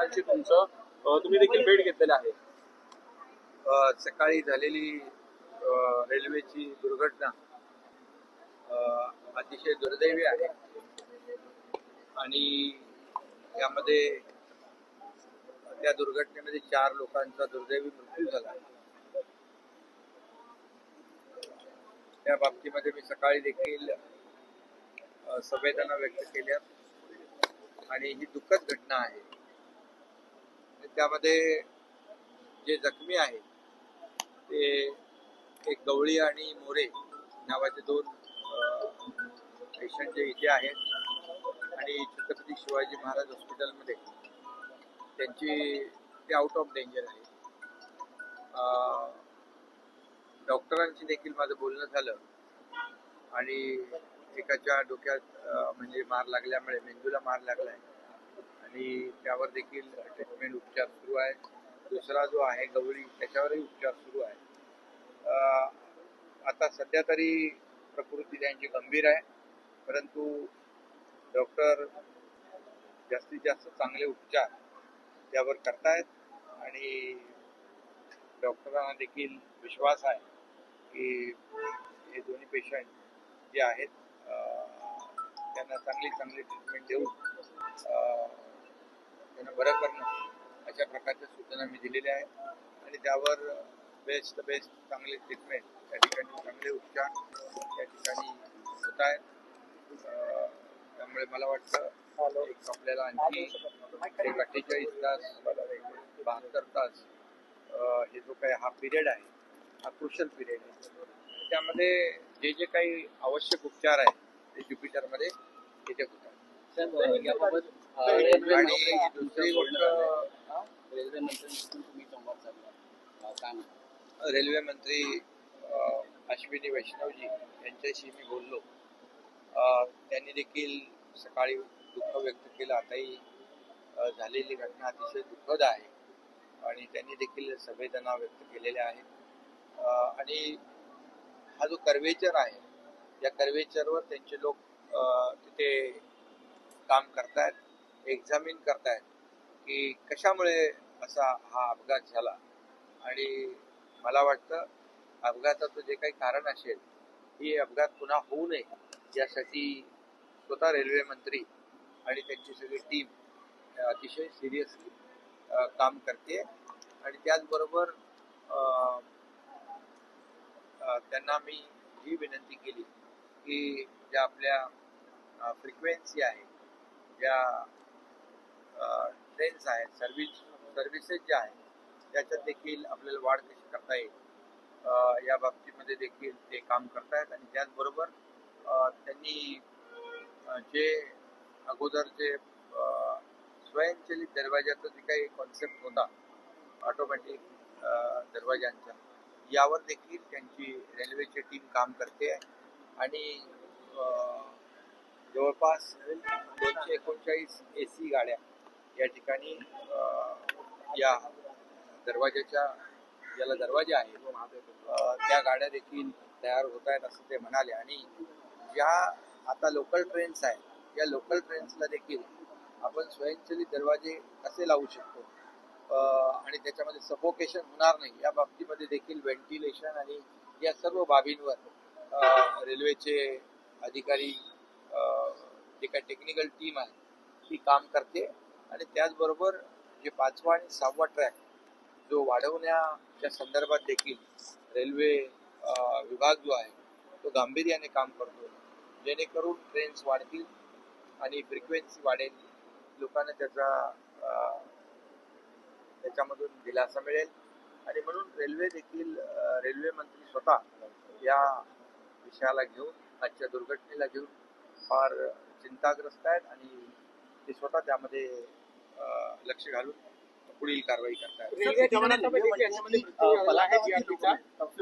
जवानांची तुमचं तुम्ही देखील भेट घेतलेली आहे. सकाळी झालेली रेल्वेची दुर्घटना अतिशय दुर्दैवी आहे. आणि यामध्ये त्या दुर्घटनेमध्ये चार लोकांचा दुर्दैवी मृत्यू झाला. त्या बाबतीमध्ये मी सकाळी देखील संवेदना व्यक्त केल्या. आणि ही दुःखद घटना आहे. त्यामध्ये जे जखमी आहेत ते एक गवळी आणि मोरे नावाचे दोन पेशंट जे इथे आहेत आणि छत्रपती शिवाजी महाराज हॉस्पिटलमध्ये त्यांची ते आउट ऑफ डेंजर आहे. डॉक्टरांशी देखील माझं बोलणं झालं आणि एकाच्या डोक्यात म्हणजे मार लागल्यामुळे मेंदूला मार लागलाय. आणि त्यावर देखील ट्रीटमेंट उपचार सुरू आहे. दुसरा जो आहे गवळी त्याच्यावरही उपचार सुरू आहे. आता सध्या तरी प्रकृती त्यांची गंभीर आहे. परंतु डॉक्टर जास्तीत जास्त चांगले उपचार त्यावर करतायत. आणि डॉक्टरांना देखील विश्वास आहे की हे दोन्ही पेशंट जे आहेत त्यांना चांगली चांगली ट्रीटमेंट देऊन त्यांना बरं करणं अशा प्रकारच्या सूचना मी दिलेल्या आहेत. आणि त्यावर बेस्ट बेस्ट चांगले ट्रीटमेंट त्या ठिकाणी चांगले उपचार त्या ठिकाणी होत आहेत. त्यामुळे मला वाटतं एक आपल्याला आणखी एक अठ्ठेचाळीस तास बहात्तर तास हे जो काही हा पिरियड आहे हा क्रुशल पिरियड आहे. त्यामध्ये जे जे काही आवश्यक उपचार आहेत ते ज्युपिटरमध्ये तिथे होतात आणि रेल्वे दुसरी गोष्ट रेल्वे संवाद साधला. काय मंत्री अश्विनी वैष्णवजी यांच्याशी मी बोललो. त्यांनी देखील सकाळी दुःख व्यक्त केलं. आताही झालेली घटना अतिशय दुःखद आहे आणि त्यांनी देखील संवेदना व्यक्त केलेल्या आहेत. आणि हा जो कर्वेचर आहे या कर्वेचरवर त्यांचे लोक तिथे काम करतायत. एक्झामिन करतायत की कशामुळे असा हा अपघात झाला? आणि मला वाटतं अपघाताचं जे काही कारण असेल ही अपघात पुन्हा होऊ नये यासाठी स्वतः रेल्वे मंत्री आणि त्यांची सगळी टीम अतिशय सिरियसली काम करते. आणि त्याचबरोबर त्यांना मी ही विनंती केली की ज्या आपल्या फ्रिक्वेन्सी आहे ज्या ट्रेन्स आहेत सर्व्हिस सर्व्हिसेस ज्या आहेत त्याच्यात देखील आपल्याला वाढ कशी करता येईल? या बाबतीमध्ये देखील ते काम करतायत आणि त्याचबरोबर त्यांनी जे अगोदर जे स्वयंचलित दरवाजाचा जे काही कॉन्सेप्ट होता ऑटोमॅटिक दरवाजांचा यावर देखील त्यांची रेल्वेची टीम काम करते आणि जवळपास दोनशे एकोणचाळीस ए सी गाड्या या ठिकाणी या दरवाजाच्या ज्याला दरवाजा आहेत अ, त्या गाड्या देखील तयार होत आहेत असं ते म्हणाले. आणि ज्या आता लोकल ट्रेन्स आहेत या लोकल ट्रेन्सला देखील आपण स्वयंचलित दरवाजे कसे लावू शकतो? आणि त्याच्यामध्ये सफोकेशन होणार नाही या बाबतीमध्ये देखील व्हेंटिलेशन आणि या सर्व बाबींवर रेल्वेचे अधिकारी जे काही टेक्निकल टीम आहे ती काम करते. आणि त्याचबरोबर जे पाचवा आणि सहावा ट्रॅक जो वाढवण्याच्या संदर्भात देखील रेल्वे विभाग जो आहे तो गांभीर्याने काम करतो जेणेकरून ट्रेन्स वाढतील आणि फ्रिक्वेन्सी वाढेल. लोकांना त्याचा त्याच्यामधून दिलासा मिळेल. आणि म्हणून रेल्वे देखील रेल्वे मंत्री स्वतः या विषयाला घेऊन आजच्या दुर्घटनेला घेऊन फार चिंताग्रस्त आहेत आणि ते स्वतः त्यामध्ये लक्ष घालून पुढील कारवाई जीआरपीचा.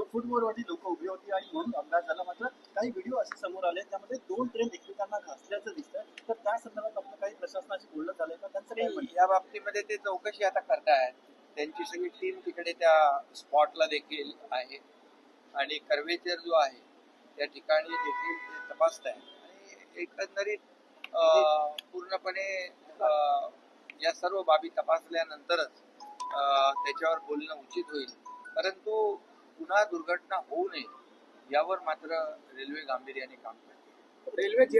फुटबॉलवरती लोक उभी होती आणि म्हणून अपघात झाला. मात्र काही व्हिडिओ असे समोर आले त्यामध्ये दोन ट्रेन एकमेकांना घासल्याचं दिसतंय. तर त्या संदर्भात आपलं काही प्रशासनाशी बोलणं झालंय का? त्यांचं नाही, या बाबतीमध्ये ते चौकशी आता करतायत. त्यांची सगळी टीम तिकडे त्या स्पॉटला देखील आहे. आणि कर्वेचर जो आहे त्या ठिकाणी देखील ते तपासत आहे आणि एकंदरीत पूर्णपणे या सर्व बाबी तपासल्यानंतरच त्याच्यावर बोलणं उचित होईल. परंतु पुन्हा दुर्घटना होऊ नये यावर मात्र रेल्वे गांभीर्याने काम करते. रेल्वे जी